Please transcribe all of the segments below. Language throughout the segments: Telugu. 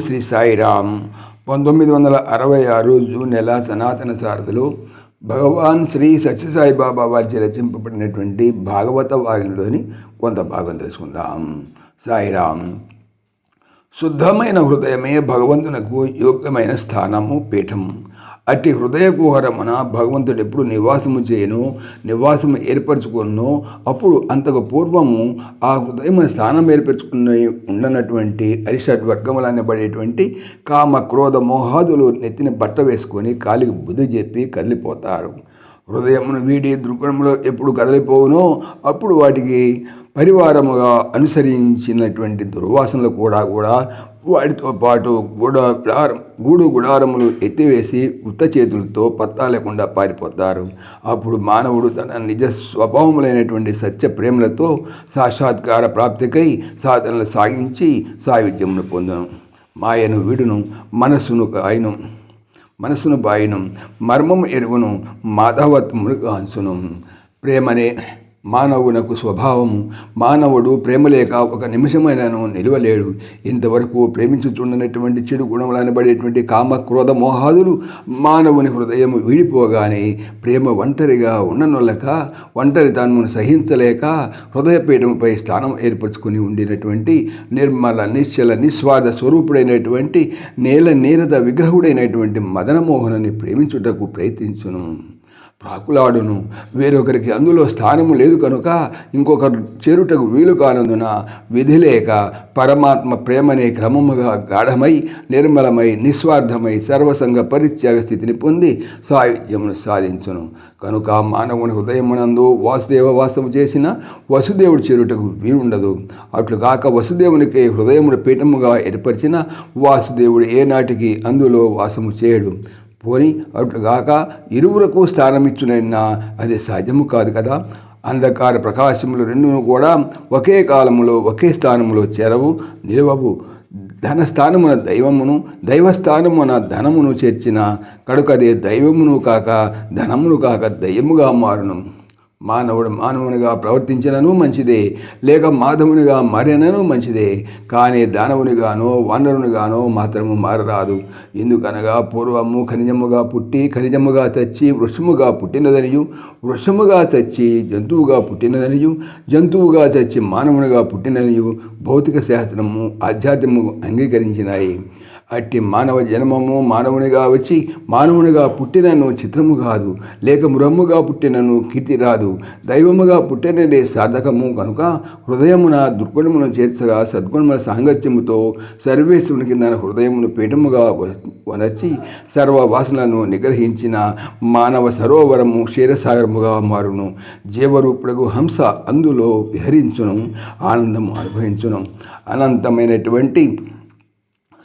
శ్రీ సాయిరామ్. పంతొమ్మిది వందల అరవై ఆరు జూన్ నెల సనాతన సారథులు భగవాన్ శ్రీ సత్యసాయిబాబా వారిచే రచింపబడినటువంటి భాగవత వాహినిలోని కొంత భాగం తెలుసుకుందాం. సాయిరామ్ శుద్ధమైన హృదయమే భగవంతునకు యోగ్యమైన స్థానము పీఠం. అట్టి హృదయ కుహరమున భగవంతుడు ఎప్పుడు నివాసము చేయను నివాసము ఏర్పరచుకును. అప్పుడు అంతకు పూర్వము ఆ హృదయమున స్థానం ఏర్పరచుకుని ఉండనటువంటి అరిషడ్ వర్గములు అనబడేటువంటి కామ క్రోధ మోహాదులు నెత్తిన బట్ట వేసుకొని కాలికి బుద్ధి చెప్పి కదిలిపోతారు. హృదయమును వీడి దృగుణములో ఎప్పుడు కదిలిపోవునో అప్పుడు వాటికి పరివారముగా అనుసరించినటువంటి దుర్వాసనలు కూడా కూడా వాటితో పాటు గుడ గుడారం గూడు గుడారములు ఎత్తివేసి ఉత్త చేతులతో పత్తా లేకుండా పారిపోతారు. అప్పుడు మానవుడు తన నిజ స్వభావములైనటువంటి సత్య ప్రేమలతో సాక్షాత్కార ప్రాప్తికై సాధనలు సాగించి సాయుధ్యమును పొందను. మాయను విడును మనస్సును కాయను మనసును బాయను మర్మము ఎరుగును మాధవత్మును గాంచును. ప్రేమనే మానవునకు స్వభావము మానవుడు ప్రేమ లేక ఒక నిమిషమైనను నిలవలేడు. ఇంతవరకు ప్రేమించుచున్నటువంటి చెడు గుణములు అనబడేటువంటి కామ క్రోధ మోహాదులు మానవుని హృదయం వీడిపోగానే ప్రేమ ఒంటరిగా ఉండనొల్లక ఒంటరితనమును సహించలేక హృదయపీఠముపై స్థానం ఏర్పరచుకుని ఉండినటువంటి నిర్మల నిశ్చల నిస్వార్థ స్వరూపుడైనటువంటి నేల నీరద విగ్రహుడైనటువంటి మదనమోహనుని ప్రేమించుటకు ప్రయత్నించును. ప్రాకులాడును వేరొకరికి అందులో స్థానము లేదు కనుక ఇంకొకరు చేరుటకు వీలు కానందున విధి లేక పరమాత్మ ప్రేమనే క్రమముగా గాఢమై నిర్మలమై నిస్వార్థమై సర్వసంగ పరిత్యాగ స్థితిని పొంది సాయుధ్యమును సాధించును. కనుక మానవుని హృదయమునందు వాసుదేవ వాసము చేసిన వసుదేవుడు చేరుటకు వీలుండదు. అట్లు కాక వసుదేవునికి హృదయముడు పీఠముగా ఏర్పరిచిన వాసుదేవుడు ఏనాటికి అందులో వాసము చేయడు. పోని అటుగాక ఇరువురకు స్థానమిచ్చునైనా అది సాధ్యము కాదు కదా. అంధకార ప్రకాశములు రెండును కూడా ఒకే కాలములో ఒకే స్థానములో చేరవు నిలవవు. ధనస్థానమున దైవమును దైవస్థానమున ధనమును చేర్చిన కడుకదే దైవమును కాక ధనమును కాక దయ్యముగా మారును. మానవుడు మానవునిగా ప్రవర్తించినను మంచిదే లేక మాధవునిగా మారినను మంచిదే కానీ దానవునిగానో వానరునిగానో మాత్రము మారరాదు. ఎందుకనగా పూర్వము ఖనిజముగా పుట్టి ఖనిజముగా తెచ్చి వృషముగా పుట్టినదనియు వృషముగా తెచ్చి జంతువుగా పుట్టినదనియు జంతువుగా తెచ్చి మానవునిగా పుట్టిననియు భౌతిక శాస్త్రము ఆధ్యాత్మము అంగీకరించినాయి. అట్టి మానవ జన్మము మానవునిగా వచ్చి మానవునిగా పుట్టినను చిత్రము కాదు లేక మృహముగా పుట్టినను కీర్తి రాదు. దైవముగా పుట్టినదే సాధకము కనుక హృదయమున దుర్గుణమును చేర్చగా సద్గుణముల సాంగత్యముతో సర్వేశ్వరుని కింద హృదయమును పీఠముగా వనర్చి సర్వవాసనలను నిగ్రహించిన మానవ సరోవరము క్షీరసాగరముగా మారును. జీవరూపుడకు హంస అందులో విహరించును ఆనందము అనుభవించును. అనంతమైనటువంటి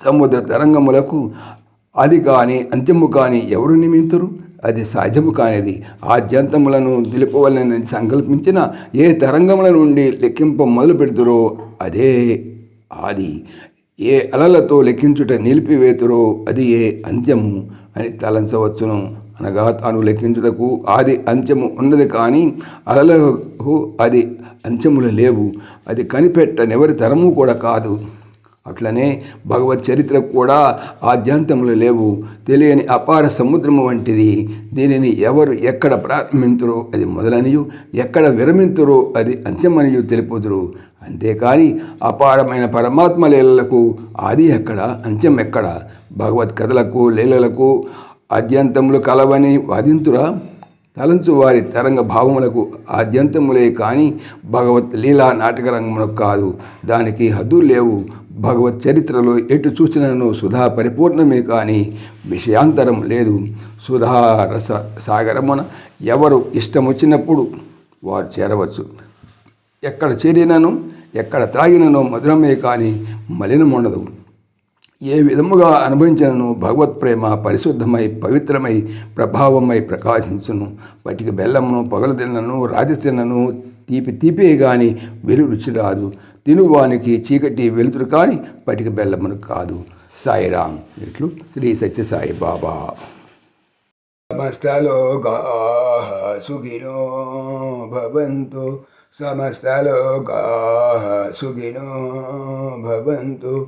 సముద్ర తరంగములకు అది కాని అంత్యము కాని ఎవరు నిమితురు అది సహజము కానిది. ఆద్యంతములను నిలుపవలని సంకల్పించిన ఏ తరంగముల నుండి లెక్కింప మొదలు పెడుతురో అదే ఆది. ఏ అలలతో లెక్కించుట నిలిపివేతురో అది ఏ అంత్యము అని తలంచవచ్చును. అనగా తాను లెక్కించుటకు ఆది అంత్యము ఉన్నది కానీ అలలకు అది అంత్యములు లేవు. అది కనిపెట్టనెవరి తరము కూడా కాదు. అట్లనే భగవత్ చరిత్ర కూడా ఆద్యాంతములు లేవు. తెలియని అపార సముద్రము వంటిది. దీనిని ఎవరు ఎక్కడ ప్రారంభింతురో అది మొదలనియు ఎక్కడ విరమింతురో అది అంత్యమనియు తెలుపుదురు. అంతేకాని అపారమైన పరమాత్మ లీలలకు ఆది ఎక్కడ అంత్యం ఎక్కడ? భగవత్ కథలకు లీలలకు ఆద్యంతములు కలవని వాదింతురా? తలంచు వారి తరంగ భావములకు ఆద్యంతములే కానీ భగవత్ లీలా నాటక కాదు. దానికి హద్దు లేవు. భగవత్ చరిత్రలో ఎటు చూసినను సుధా పరిపూర్ణమే కానీ విషయాంతరం లేదు. సుధా రస సాగరమున ఎవరు ఇష్టం వచ్చినప్పుడు వారు చేరవచ్చు. ఎక్కడ చేరినను ఎక్కడ త్రాగినను మధురమే కానీ మలినముండదు. ఏ విధముగా అనుభవించినను భగవత్ ప్రేమ పరిశుద్ధమై పవిత్రమై ప్రభావమై ప్రకాశించును. పటిక బెల్లమును పగలు తిన్నను రాతి తిన్నను తీపి తీపే గాని వెలు రుచి రాదు. తినువానికి చీకటి వెలుతురు కానీ పటిక బెల్లమును కాదు. సాయిరాం. ఇట్లు శ్రీ సత్యసాయి బాబా. సమస్తలోకా సుఖినో భవంతు. సమస్తలోకా సుఖినో భవంతు.